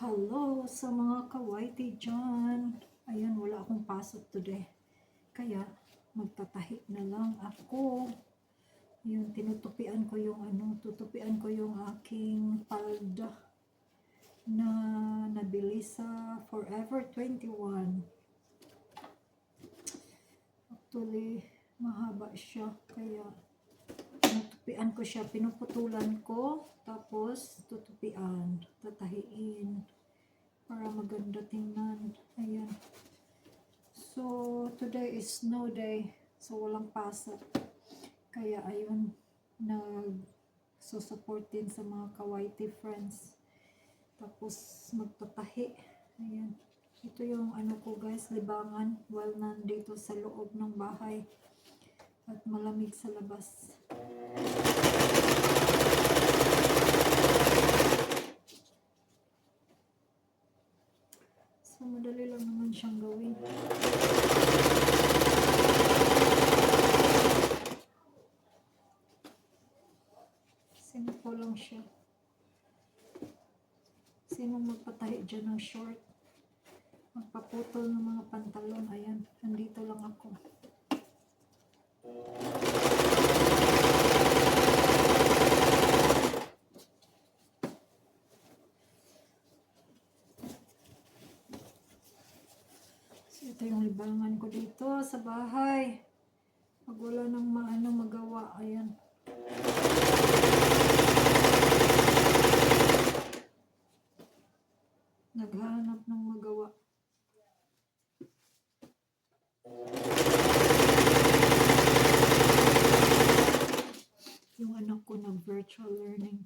Hello sa mga kawaiti dyan. Ayan, wala akong pasok today. Kaya, magtatahi na lang ako. Yung tinutupian ko yung ano, tutupian ko yung aking palda na nabili sa Forever 21. Actually, mahaba siya. Kaya, tinutupian ko siya. Pinuputulan ko. Tapos, tutupian. Tatahiin. Para maganda tingnan. Ayan. So, today is snow day. So, walang pasok. Kaya, ayun. Nag support din sa mga kawaiti friends. Tapos, magtatahi. Ayan. Ito yung ano ko guys, libangan while nandito sa loob ng bahay. At malamig sa labas. Simple lang siya. Sino magpatahi dyan ng short? Magpaputol ng mga pantalon. Ayan, nandito lang ako. So, ito yung libangan ko dito sa bahay. Pag wala nang maano magawa, ayan. Naghahanap ng magawa. Yung anak ko nag virtual learning.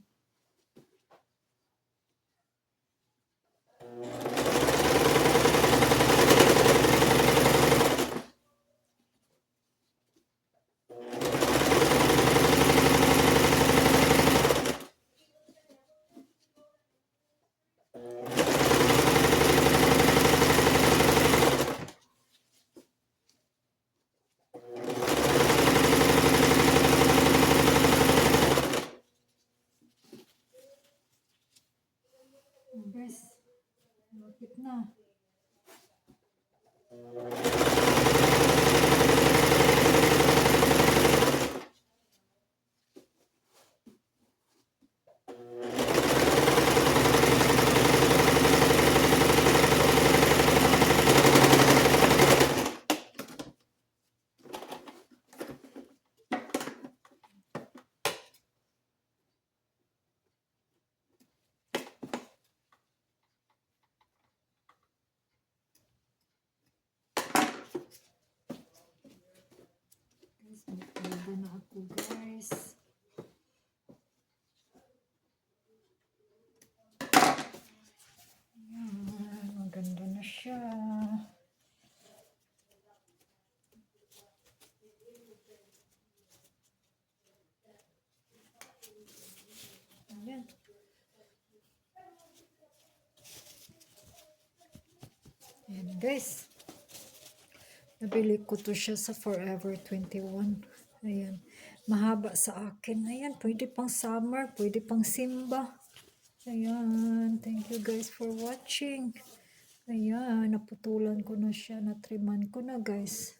Guys, malapit na. Guys, magpalda na ako guys. Ayan, maganda na siya. Ayan. Ayan guys. Nabili ko to siya sa Forever 21. Ayan. Mahaba sa akin. Ayan. Pwede pang summer. Pwede pang simba. Ayan. Thank you guys for watching. Ayan. Naputulan ko na siya. Natriman ko na guys.